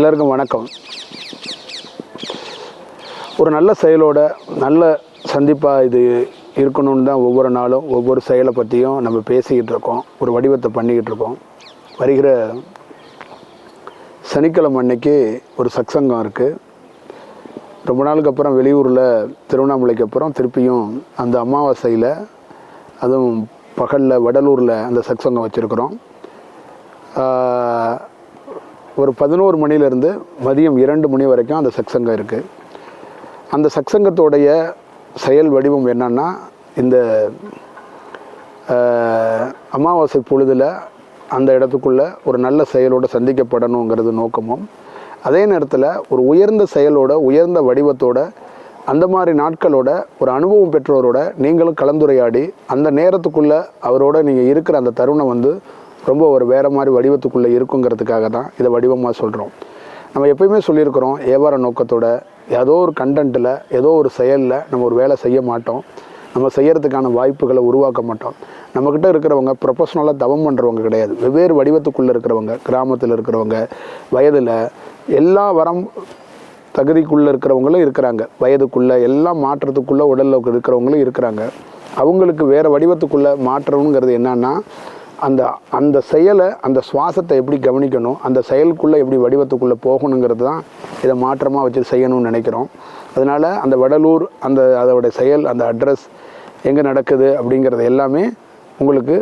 எல்லாருக்கும் வணக்கம். ஒரு நல்ல செயலோட நல்ல சந்திப்பாக இது இருக்கணும்னு தான் ஒவ்வொரு நாளும் ஒவ்வொரு செயலை பற்றியும் நம்ம பேசிக்கிட்டு இருக்கோம். ஒரு வடிவத்தை பண்ணிக்கிட்டு இருக்கோம். வருகிற சனிக்கிழமை அன்னைக்கு ஒரு சக்சங்கம் இருக்குது ரொம்ப நாளுக்கு அப்புறம் வெளியூரில் திருவண்ணாமலைக்கு அப்புறம் திருப்பியும் அந்த அமாவாசையில் அதுவும் பகலில் வடலூரில் அந்த சக்சங்கம் வச்சுருக்குறோம். ஒரு பதினோரு மணிலேருந்து மதியம் இரண்டு மணி வரைக்கும் அந்த சக்சங்கம் இருக்குது அந்த சக்சங்கத்தோடைய செயல் வடிவம் என்னன்னா இந்த அமாவாசை பொழுதில் அந்த இடத்துக்குள்ள ஒரு நல்ல செயலோடு சந்திக்கப்படணுங்கிறது நோக்கமும் அதே நேரத்தில் ஒரு உயர்ந்த செயலோட உயர்ந்த வடிவத்தோட அந்த மாதிரி நாட்களோட ஒரு அனுபவம் பெற்றவரோட நீங்களும் கலந்துரையாடி அந்த நேரத்துக்குள்ளே அவரோட நீங்கள் இருக்கிற அந்த தருணம் வந்து ரொம்ப ஒரு வேறு மாதிரி வடிவத்துக்குள்ளே இருக்குங்கிறதுக்காக தான் இதை வடிவமாக சொல்கிறோம் நம்ம எப்பயுமே சொல்லியிருக்கிறோம் வியாபார நோக்கத்தோட ஏதோ ஒரு கண்டென்ட்டில் ஏதோ ஒரு செயலில் நம்ம ஒரு வேலை செய்ய மாட்டோம். நம்ம செய்கிறதுக்கான வாய்ப்புகளை உருவாக்க மாட்டோம். நம்மக்கிட்ட இருக்கிறவங்க ப்ரொஃபஷ்னலாக தவம் பண்ணுறவங்க கிடையாது. வெவ்வேறு வடிவத்துக்குள்ளே இருக்கிறவங்க கிராமத்தில் இருக்கிறவங்க வயதில் எல்லா வரம் தகுதிக்குள்ளே இருக்கிறவங்களும் இருக்கிறாங்க. வயதுக்குள்ளே எல்லா மாற்றத்துக்குள்ளே உடலில் இருக்கிறவங்களும் இருக்கிறாங்க. அவங்களுக்கு வேறு வடிவத்துக்குள்ளே மாற்றணுங்கிறது என்னன்னா அந்த அந்த செயலை அந்த சுவாசத்தை எப்படி கவனிக்கணும் அந்த செயலுக்குள்ளே எப்படி வடிவத்துக்குள்ளே போகணுங்கிறது தான் இதை மாற்றமாக வச்சு செய்யணும்னு நினைக்கிறோம். அதனால் அந்த வடலூர் அந்த அதோட செயல் அந்த அட்ரஸ் எங்கே நடக்குது அப்படிங்கிறது எல்லாமே உங்களுக்கு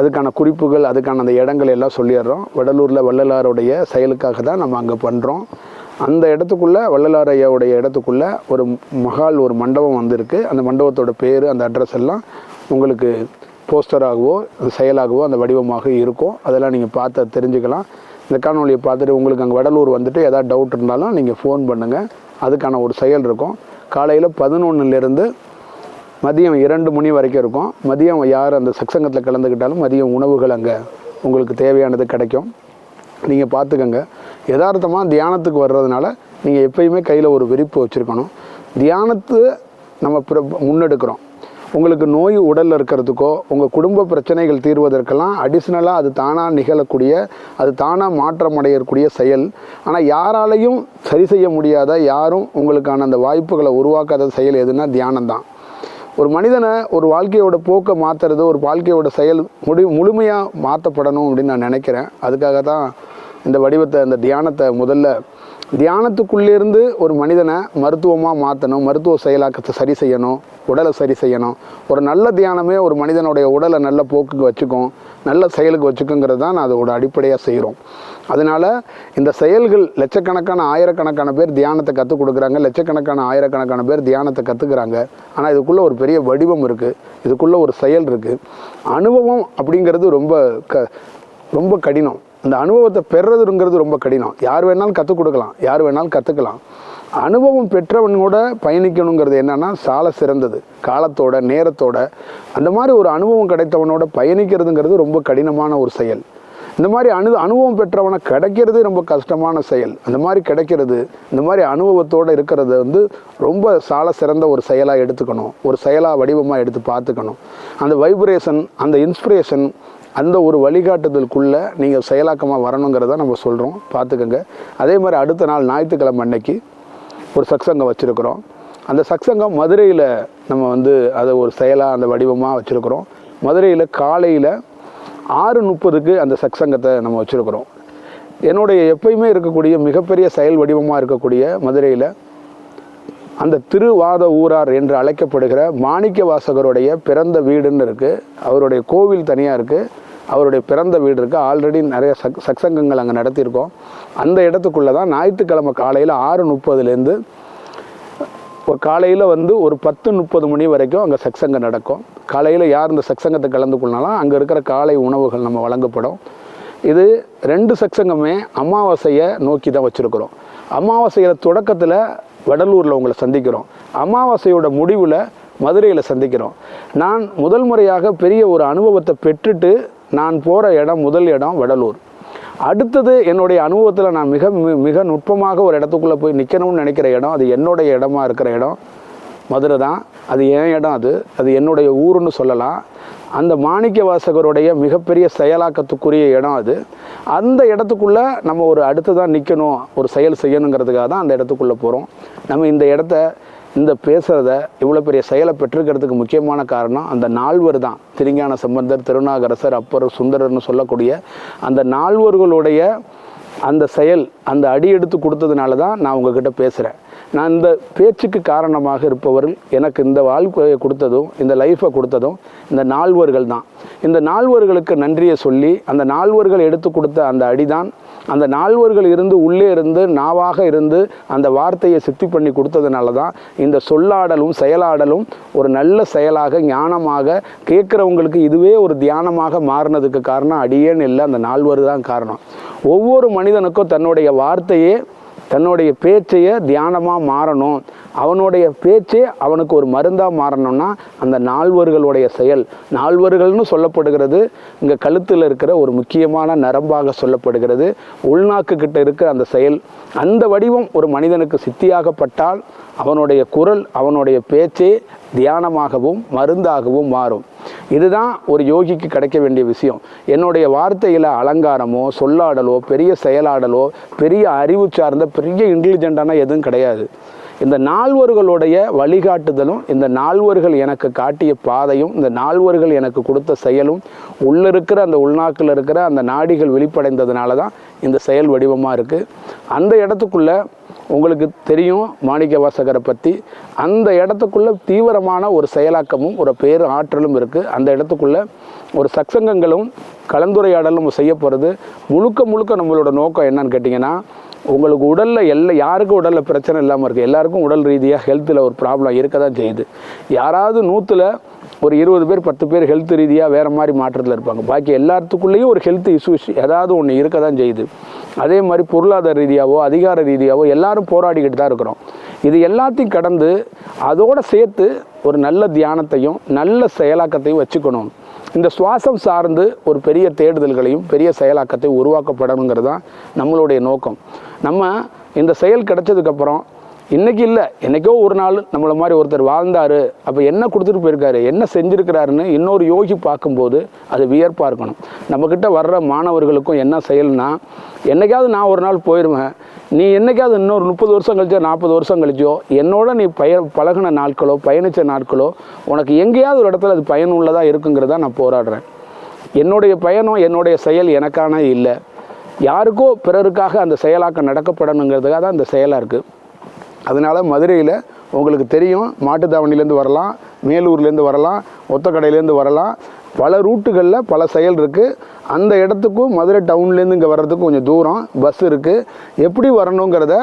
அதுக்கான குறிப்புகள் அதுக்கான அந்த இடங்கள் எல்லாம் சொல்லிடுறோம். வடலூரில் வள்ளலாருடைய செயலுக்காக தான் நம்ம அங்கே பண்ணுறோம் அந்த இடத்துக்குள்ளே வள்ளலார் ஐயாவுடைய ஒரு மகால் ஒரு மண்டபம் வந்திருக்கு. அந்த மண்டபத்தோட பேர் அந்த அட்ரஸ் எல்லாம் உங்களுக்கு போஸ்டராகவோ அது செயலாகவோ அந்த வடிவமாக இருக்கும். அதெல்லாம் நீங்கள் பார்த்து தெரிஞ்சுக்கலாம். இந்த காணொலியை பார்த்துட்டு உங்களுக்கு அங்கே வடலூர் வந்துட்டு எதாவது டவுட் இருந்தாலும் நீங்கள் ஃபோன் பண்ணுங்கள் அதுக்கான ஒரு செயல் இருக்கும். காலையில் பதினொன்றுலேருந்து மதியம் இரண்டு மணி வரைக்கும் இருக்கும். மதியம் யார் அந்த சக்சங்கத்தில் கலந்துக்கிட்டாலும் மதியம் உணவுகள் அங்கே உங்களுக்கு தேவையானது கிடைக்கும். நீங்கள் பார்த்துக்கங்க. யதார்த்தமாக தியானத்துக்கு வர்றதுனால நீங்கள் எப்பயுமே கையில் ஒரு விரிப்பு வச்சுருக்கணும். தியானத்து நம்ம முன்னெடுக்கிறோம். உங்களுக்கு நோய் உடலில் இருக்கிறதுக்கோ உங்கள் குடும்ப பிரச்சனைகள் தீர்வதற்கெல்லாம் அடிஷ்னலாக அது தானாக நிகழக்கூடிய அது தானாக மாற்றம் அடையக்கூடிய செயல். ஆனால் யாராலையும் சரி செய்ய முடியாத யாரும் உங்களுக்கான அந்த வாய்ப்புகளை உருவாக்காத செயல் எதுனா தியானம் தான் ஒரு மனிதனை ஒரு வாழ்க்கையோட போக்கை மாற்றுறது ஒரு வாழ்க்கையோட செயல் முடி முழுமையாக மாற்றப்படணும் அப்படின்னு நான் நினைக்கிறேன். அதுக்காக தான் இந்த வடிவத்தை இந்த தியானத்தை முதல்ல தியானத்துக்குள்ளேருந்து ஒரு மனிதனை மருத்துவமாக மாற்றணும் மருத்துவ செயலாக்கத்தை சரி செய்யணும் உடலை சரி செய்யணும். ஒரு நல்ல தியானமே ஒரு மனிதனுடைய உடலை நல்ல போக்குக்கு வச்சுக்கும் நல்ல செயலுக்கு வச்சுக்குங்கிறது தான் நான் அதோட அடிப்படையாக செய்கிறோம் அதனால் இந்த செயல்கள் லட்சக்கணக்கான ஆயிரக்கணக்கான பேர் தியானத்தை கற்றுக் கொடுக்குறாங்க லட்சக்கணக்கான ஆயிரக்கணக்கான பேர் தியானத்தை கற்றுக்குறாங்க ஆனால் இதுக்குள்ளே ஒரு பெரிய வடிவம் இருக்குது இதுக்குள்ளே ஒரு செயல் இருக்குது அனுபவம் அப்படிங்கிறது ரொம்ப க ரொம்ப கடினம். அந்த அனுபவத்தை பெறுறதுங்கிறது ரொம்ப கடினம். யார் வேணாலும் கற்றுக் கொடுக்கலாம். யார் வேணாலும் கற்றுக்கலாம் அனுபவம் பெற்றவனோட பயணிக்கணுங்கிறது என்னன்னா சால சிறந்தது. காலத்தோட நேரத்தோட. அந்த மாதிரி ஒரு அனுபவம் கிடைத்தவனோட பயணிக்கிறதுங்கிறது ரொம்ப கடினமான ஒரு செயல். இந்த மாதிரி அனு அனுபவம் பெற்றவனை கிடைக்கிறது ரொம்ப கஷ்டமான செயல். அந்த மாதிரி கிடைக்கிறது இந்த மாதிரி அனுபவத்தோடு இருக்கிறது வந்து ரொம்ப சால சிறந்த ஒரு செயலாக எடுத்துக்கணும். ஒரு செயலாக வடிவமாக எடுத்து பார்த்துக்கணும். அந்த வைப்ரேஷன் அந்த இன்ஸ்பிரேஷன் அந்த ஒரு வழிகாட்டுதலுக்குள்ளே நீங்கள் செயலாக்கமாக வரணுங்கிறத நம்ம சொல்கிறோம் பார்த்துக்கோங்க. அதே மாதிரி அடுத்த நாள் ஞாயிற்றுக்கிழமை அன்னைக்கு ஒரு சக்சங்கம் வச்சுருக்குறோம். அந்த சத்சங்கம் மதுரையில் நம்ம வந்து அதை ஒரு செயலாக அந்த வடிவமாக வச்சுருக்குறோம். மதுரையில் காலையில் ஆறு முப்பதுக்கு அந்த சக்சங்கத்தை நம்ம வச்சுருக்குறோம். என்னுடைய எப்பயுமே இருக்கக்கூடிய மிகப்பெரிய செயல் வடிவமாக இருக்கக்கூடிய மதுரையில் அந்த திருவாத ஊரார் என்று அழைக்கப்படுகிற மாணிக்க வாசகருடைய பிறந்த வீடுன்னு இருக்குது அவருடைய கோவில் தனியாக இருக்குது அவருடைய பிறந்த வீடு இருக்குது ஆல்ரெடி நிறைய சக் சக்சங்கங்கள் அங்கே நடத்தியிருக்கோம். அந்த இடத்துக்குள்ளே தான் ஞாயிற்றுக்கிழமை காலையில் ஆறு முப்பதுலேருந்து ஒரு காலையில் வந்து ஒரு பத்து முப்பது மணி வரைக்கும் அங்கே சக்சங்கம் நடக்கும். காலையில் யார் இந்த சக்சங்கத்தை கலந்து கொள்ளலாம் அங்கே இருக்கிற காலை உணவுகள் நம்ம வழங்கப்படும். இது ரெண்டு சக்சங்கமே அமாவாசையை நோக்கி தான் வச்சுருக்கிறோம். அமாவாசையில் தொடக்கத்தில் வடலூரில் உங்களை சந்திக்கிறோம். அமாவாசையோட முடிவில் மதுரையில் சந்திக்கிறோம். நான் முதல் முறையாக பெரிய ஒரு அனுபவத்தை பெற்றுட்டு நான் போகிற இடம் முதல் இடம் வடலூர். அடுத்தது என்னுடைய அனுபவத்தில் நான் மிக மிக நுட்பமாக ஒரு இடத்துக்குள்ளே போய் நிற்கணும்னு நினைக்கிற இடம் அது என்னுடைய இடமா இருக்கிற இடம். மதுரை தான். அது என் இடம் அது. அது என்னுடைய ஊருன்னு சொல்லலாம். அந்த மாணிக்க வாசகருடைய மிகப்பெரிய செயலாக்கத்துக்குரிய இடம் அது. அந்த இடத்துக்குள்ளே நம்ம ஒரு அடுத்து தான் நிற்கணும் ஒரு செயல் செய்யணுங்கிறதுக்காக தான் அந்த இடத்துக்குள்ளே போகிறோம் நம்ம இந்த இடத்த இந்த பேசுகிறத இவ்வளோ பெரிய செயலை பெற்றிருக்கிறதுக்கு முக்கியமான காரணம் அந்த நால்வர் தான். திருஞான சம்பந்தர் திருநாகரசர் அப்பர் சுந்தரர்னு சொல்லக்கூடிய அந்த நால்வர்களுடைய அந்த செயல் அந்த அடி எடுத்து கொடுத்ததுனால தான் நான் உங்ககிட்ட பேசுகிறேன் நான் இந்த பேச்சுக்கு காரணமாக இருப்பவர்கள் எனக்கு இந்த வாழ்க்கையை கொடுத்ததும் இந்த லைஃப்பை கொடுத்ததும் இந்த நால்வர்கள் தான். இந்த நால்வர்களுக்கு நன்றியை சொல்லி அந்த நால்வர்கள் எடுத்து கொடுத்த அந்த அடிதான் அந்த நால்வர்கள் இருந்து உள்ளே இருந்து நாவாக இருந்து அந்த வார்த்தையை சித்தி பண்ணி கொடுத்ததுனால தான் இந்த சொல்லாடலும் செயலாடலும் ஒரு நல்ல செயலாக ஞானமாக கேட்குறவங்களுக்கு இதுவே ஒரு தியானமாக மாறினதுக்கு காரணம் அடியேன்னு இல்லை அந்த நால்வர் தான் காரணம். ஒவ்வொரு மனிதனுக்கும் தன்னுடைய வார்த்தையே தன்னுடைய பேச்சையே தியானமாக மாறணும். அவனுடைய பேச்சே அவனுக்கு ஒரு மருந்தாக மாறணும்னா அந்த நால்வர்களுடைய செயல். நால்வர்கள்னு சொல்லப்படுகிறது இங்கே கழுத்தில் இருக்கிற ஒரு முக்கியமான நரம்பாக சொல்லப்படுகிறது. உள்நாக்கு கிட்ட இருக்கிற அந்த செயல். அந்த வடிவம் ஒரு மனிதனுக்கு சித்தியாகப்பட்டால் அவனுடைய குரல் அவனுடைய பேச்சே தியானமாகவும் மருந்தாகவும் மாறும். இதுதான் ஒரு யோகிக்கு கிடைக்க வேண்டிய விஷயம். என்னுடைய வார்த்தையில் அலங்காரமோ சொல்லாடலோ பெரிய செயலாடலோ பெரிய அறிவு சார்ந்த பெரிய இன்டெலிஜென்ட்டான எதுவும் கிடையாது. இந்த நால்வர்களுடைய வழிகாட்டுதலும் இந்த நால்வர்கள் எனக்கு காட்டிய பாதையும் இந்த நால்வர்கள் எனக்கு கொடுத்த செயலும் உள்ளே இருக்கிற அந்த உள்நாக்கில் இருக்கிற அந்த நாடிகள் வெளிப்படைந்ததுனால தான் இந்த செயல் வடிவமாக இருக்குது அந்த இடத்துக்குள்ளே உங்களுக்கு தெரியும் மாணிக்க வாசகரை பற்றி அந்த இடத்துக்குள்ளே தீவிரமான ஒரு செயலாக்கமும் ஒரு பேர் ஆற்றலும் இருக்குது அந்த இடத்துக்குள்ளே ஒரு சத்சங்கங்களும் கலந்துரையாடலும் செய்ய போகிறது முழுக்க முழுக்க நம்மளோட நோக்கம் என்னன்னு கேட்டிங்கன்னா உங்களுக்கு உடலில் எல்லா யாருக்கும் உடலில் பிரச்சனை இல்லாமல் இருக்குது எல்லாருக்கும் உடல் ரீதியாக ஹெல்த்தில் ஒரு ப்ராப்ளம் இருக்க தான் செய்யுது. யாராவது நூற்றில் ஒரு இருபது பேர் பத்து பேர் ஹெல்த் ரீதியாக வேறு மாதிரி மாற்றத்தில் இருப்பாங்க. பாக்கி எல்லாத்துக்குள்ளேயும் ஒரு ஹெல்த் இஷ்யூஸ் ஏதாவது ஒன்று இருக்க தான் செய்யுது. அதே மாதிரி பொருளாதார ரீதியாகவோ அதிகார ரீதியாகவோ எல்லாரும் போராடிக்கிட்டு தான் இருக்கிறோம். இது எல்லாத்தையும் கடந்து அதோட சேர்த்து ஒரு நல்ல தியானத்தையும் நல்ல செயலாக்கத்தையும் வச்சுக்கணும். இந்த சுவாசம் சார்ந்து ஒரு பெரிய தேடுதல்களையும் பெரிய செயலாக்கத்தை உருவாக்கப்படணுங்கிறது தான் நம்மளுடைய நோக்கம். நம்ம இந்த செயல் கிடைச்சதுக்கப்புறம் இன்றைக்கி இல்லை. என்னைக்கோ ஒரு நாள் நம்மளை மாதிரி ஒருத்தர் வாழ்ந்தாரு. அப்போ என்ன கொடுத்துட்டு போயிருக்காரு? என்ன செஞ்சுருக்கிறாருன்னு இன்னொரு யோகி பார்க்கும்போது அது வியர்ப்பாக இருக்கணும். நம்மக்கிட்ட வர்ற மாணவர்களுக்கும் என்ன செயல்னா என்னைக்காவது நான் ஒரு நாள் போயிடுவேன் நீ என்னைக்காவது இன்னொரு முப்பது வருஷம் கழிச்சோ நாற்பது வருஷம் கழிச்சோ என்னோட நீ பய பழகின நாட்களோ பயணித்த நாட்களோ உனக்கு எங்கேயாவது ஒரு இடத்துல அது பயனுள்ளதாக இருக்குங்கிறதா நான் போராடுறேன். என்னுடைய பயணம் என்னுடைய செயல் எனக்கான இல்லை. யாருக்கோ பிறருக்காக அந்த செயலாக்கம் நடக்கப்படணுங்கிறதுக்காக தான் அந்த செயலாக இருக்குது அதனால் மதுரையில் உங்களுக்கு தெரியும் மாட்டுத்தாவணிலேருந்து வரலாம் மேலூர்லேருந்து வரலாம் ஒத்தக்கடையிலேருந்து வரலாம். பல ரூட்டுகளில் பல செயல் இருக்குது அந்த இடத்துக்கும் மதுரை டவுன்லேருந்து இங்கே வர்றதுக்கு கொஞ்சம் தூரம் பஸ் இருக்குது எப்படி வரணுங்கிறத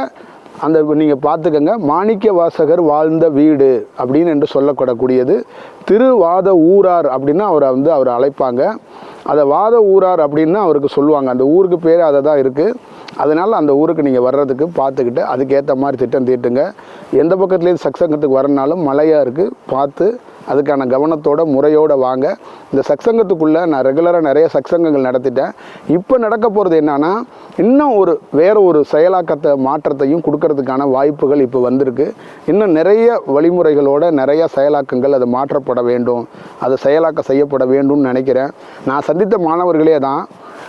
அந்த நீங்கள் பார்த்துக்கங்க மாணிக்க வாசகர் வாழ்ந்த வீடு அப்படின்னு என்று சொல்லக்கூடக்கூடியது திருவாத ஊரார் அப்படின்னு அவரை வந்து அவர் அழைப்பாங்க. அதை வாத ஊரார் அப்படின்னு அவருக்கு சொல்லுவாங்க. அந்த ஊருக்கு பேர் அதை தான் இருக்குது அதனால் அந்த ஊருக்கு நீங்கள் வர்றதுக்கு பார்த்துக்கிட்டு அதுக்கேற்ற மாதிரி திட்டம் தீட்டுங்க. எந்த பக்கத்துலேருந்து சக்சங்கத்துக்கு வரனாலும் மழையாக இருக்குது பார்த்து அதுக்கான கவனத்தோட முறையோடு வாங்க. இந்த சக்சங்கத்துக்குள்ளே நான் ரெகுலராக நிறைய சக்சங்கங்கள் நடத்திட்டேன். இப்போ நடக்க போகிறது என்னன்னா இன்னும் ஒரு வேறு ஒரு செயலாக்கத்தை மாற்றத்தையும் கொடுக்கறதுக்கான வாய்ப்புகள் இப்போ வந்திருக்கு. இன்னும் நிறைய வழிமுறைகளோட நிறைய செயலாக்கங்கள் அது மாற்றப்பட வேண்டும். அது செயலாக்கம் செய்யப்பட வேண்டும்னு நினைக்கிறேன். நான் சந்தித்த மாணவர்களே தான்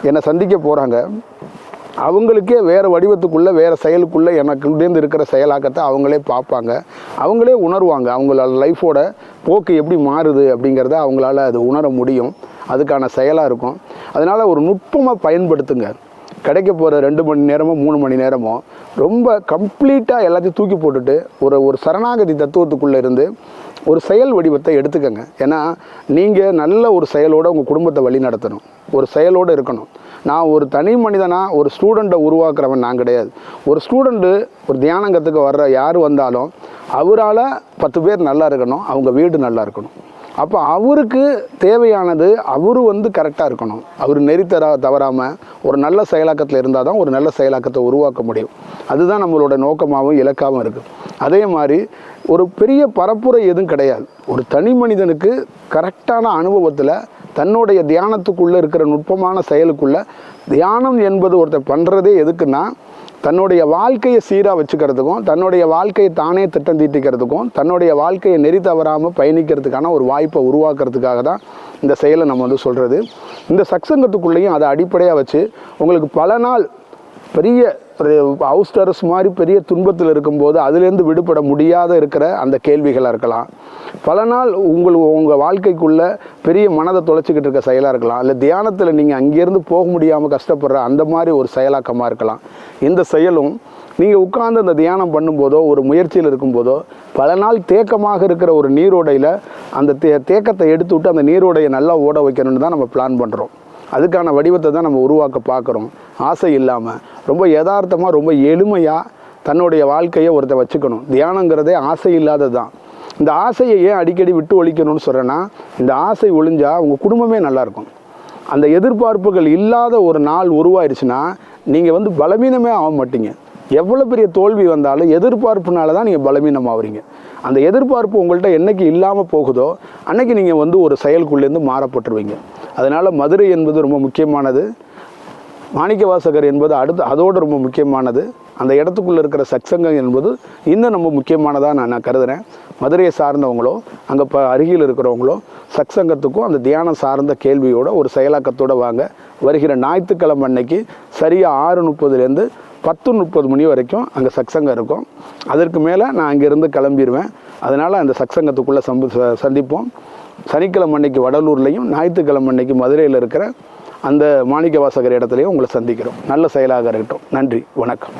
என்னை சந்திக்க போகிறாங்க அவங்களுக்கே வேறு வடிவத்துக்குள்ளே வேறு செயலுக்குள்ளே எனக்குள்ளேருந்து இருக்கிற செயலாக்கத்தை அவங்களே பார்ப்பாங்க. அவங்களே உணர்வாங்க. அவங்களோட லைஃபோட போக்கு எப்படி மாறுது அப்படிங்கிறத அவங்களால அது உணர முடியும். அதுக்கான செயலாக இருக்கும். அதனால் ஒரு நுட்பமாக பயன்படுத்துங்க. கிடைக்க போகிற ரெண்டு மணி நேரமோ மூணு மணி நேரமோ ரொம்ப கம்ப்ளீட்டாக எல்லாத்தையும் தூக்கி போட்டுட்டு ஒரு ஒரு சரணாகதி தத்துவத்துக்குள்ளே இருந்து ஒரு செயல் வடிவத்தை எடுத்துக்கங்க. ஏன்னா நீங்கள் நல்ல ஒரு செயலோடு உங்கள் குடும்பத்தை வழி நடத்தணும் ஒரு செயலோடு இருக்கணும். நான் ஒரு தனி மனிதனாக ஒரு ஸ்டூடெண்ட்டை உருவாக்குறவன் நான் கிடையாது. ஒரு ஸ்டூடெண்ட்டு ஒரு தியானங்கத்துக்கு வர்ற யார் வந்தாலும் அவரால் பத்து பேர் நல்லா இருக்கணும் அவங்க வீடு நல்லா இருக்கணும். அப்போ அவருக்கு தேவையானது அவர் வந்து கரெக்டாக இருக்கணும். அவர் நெறித்தரா தவறாமல் ஒரு நல்ல செயலாக்கத்தில் இருந்தால் தான் ஒரு நல்ல செயலாக்கத்தை உருவாக்க முடியும். அதுதான் நம்மளோட நோக்கமாகவும் இலக்காகவும் இருக்குது அதே மாதிரி ஒரு பெரிய பரப்புரை எதுவும் கிடையாது. ஒரு தனி மனிதனுக்கு கரெக்டான அனுபவத்தில் தன்னுடைய தியானத்துக்குள்ளே இருக்கிற நுட்பமான செயலுக்குள்ளே தியானம் என்பது ஒருத்தர் பண்ணுறதே எதுக்குன்னா தன்னுடைய வாழ்க்கையை சீராக வச்சுக்கிறதுக்கும் தன்னுடைய வாழ்க்கையை தானே திட்டம் தீட்டிக்கிறதுக்கும் தன்னுடைய வாழ்க்கையை நெறி தவறாமல் பயணிக்கிறதுக்கான ஒரு வாய்ப்பை உருவாக்குறதுக்காக தான் இந்த செயலை நம்ம வந்து சொல்கிறது இந்த சக்சங்கத்துக்குள்ளேயும் அதை அடிப்படையாக வச்சு உங்களுக்கு பல நாள் பெரிய ஹவுஸ் டெரஸ் மாதிரி பெரிய துன்பத்தில் இருக்கும்போது அதுலேருந்து விடுபட முடியாத இருக்கிற அந்த கேள்விகளாக இருக்கலாம். பல நாள் உங்கள் உங்கள் வாழ்க்கைக்குள்ள பெரிய மனதை தொலைச்சிக்கிட்டு இருக்க செயலாக இருக்கலாம். இல்லை தியானத்தில் நீங்கள் அங்கேருந்து போக முடியாமல் கஷ்டப்படுற அந்த மாதிரி ஒரு செயலாக்கமாக இருக்கலாம். இந்த செயலும் நீங்கள் உட்கார்ந்து அந்த தியானம் பண்ணும்போதோ ஒரு முயற்சியில் இருக்கும்போதோ பல நாள் தேக்கமாக இருக்கிற ஒரு நீரோடையில் அந்த தே தேக்கத்தை எடுத்து விட்டு அந்த நீரோடையை நல்லா ஓட வைக்கணும்னு தான் நம்ம பிளான் பண்ணுறோம் அதுக்கான வடிவத்தை தான் நம்ம உருவாக்க பார்க்குறோம். ஆசை இல்லாமல் ரொம்ப யதார்த்தமாக ரொம்ப எளிமையாக தன்னுடைய வாழ்க்கையை ஒருத்த வச்சுக்கணும். தியானங்கிறதே ஆசை இல்லாதது தான் இந்த ஆசையை ஏன் அடிக்கடி விட்டு ஒழிக்கணும்னு சொல்கிறேன்னா இந்த ஆசை ஒழிஞ்சால் உங்கள் குடும்பமே நல்லாயிருக்கும் அந்த எதிர்பார்ப்புகள் இல்லாத ஒரு நாள் உருவாயிருச்சுன்னா நீங்கள் வந்து பலவீனமே ஆக மாட்டீங்க. எவ்வளோ பெரிய தோல்வி வந்தாலும் எதிர்பார்ப்புனால தான் நீங்கள் பலவீனம் ஆகுறீங்க அந்த எதிர்பார்ப்பு உங்கள்கிட்ட என்னைக்கு இல்லாமல் போகுதோ அன்னைக்கு நீங்கள் வந்து ஒரு செயலுக்குள்ளேருந்து மாறப்பட்டுருவீங்க. அதனால் மதுரை என்பது ரொம்ப முக்கியமானது. மாணிக்கவாசகர் என்பது அடுத்து அதோடு ரொம்ப முக்கியமானது. அந்த இடத்துக்குள்ளே இருக்கிற சக்சங்கம் என்பது இன்னும் ரொம்ப முக்கியமானதாக நான் நான் கருதுகிறேன் மதுரையை சார்ந்தவங்களோ அங்கே இப்போ அருகில் இருக்கிறவங்களோ சக்சங்கத்துக்கும் அந்த தியானம் சார்ந்த கேள்வியோட ஒரு செயலாக்கத்தோடு வாங்க. வருகிற ஞாயிற்றுக்கிழமை அன்னைக்கு சரியாக ஆறு முப்பதுலேருந்து பத்து முப்பது மணி வரைக்கும் அங்கே சக்சங்கம் இருக்கும். அதற்கு மேலே நான் அங்கேருந்து கிளம்பிடுவேன் அதனால் அந்த சக்சங்கத்துக்குள்ளே சம்பு ச- சந்திப்போம். சனிக்கிழமை அன்னைக்கு வடலூர்லேயும் ஞாயிற்றுக்கிழமை அன்னைக்கு மதுரையில் இருக்கிற அந்த மாணிக்க வாசகர் இடத்துலையும் உங்களை சந்திக்கிறோம். நல்ல செயலாக இருக்கட்டும். நன்றி. வணக்கம்.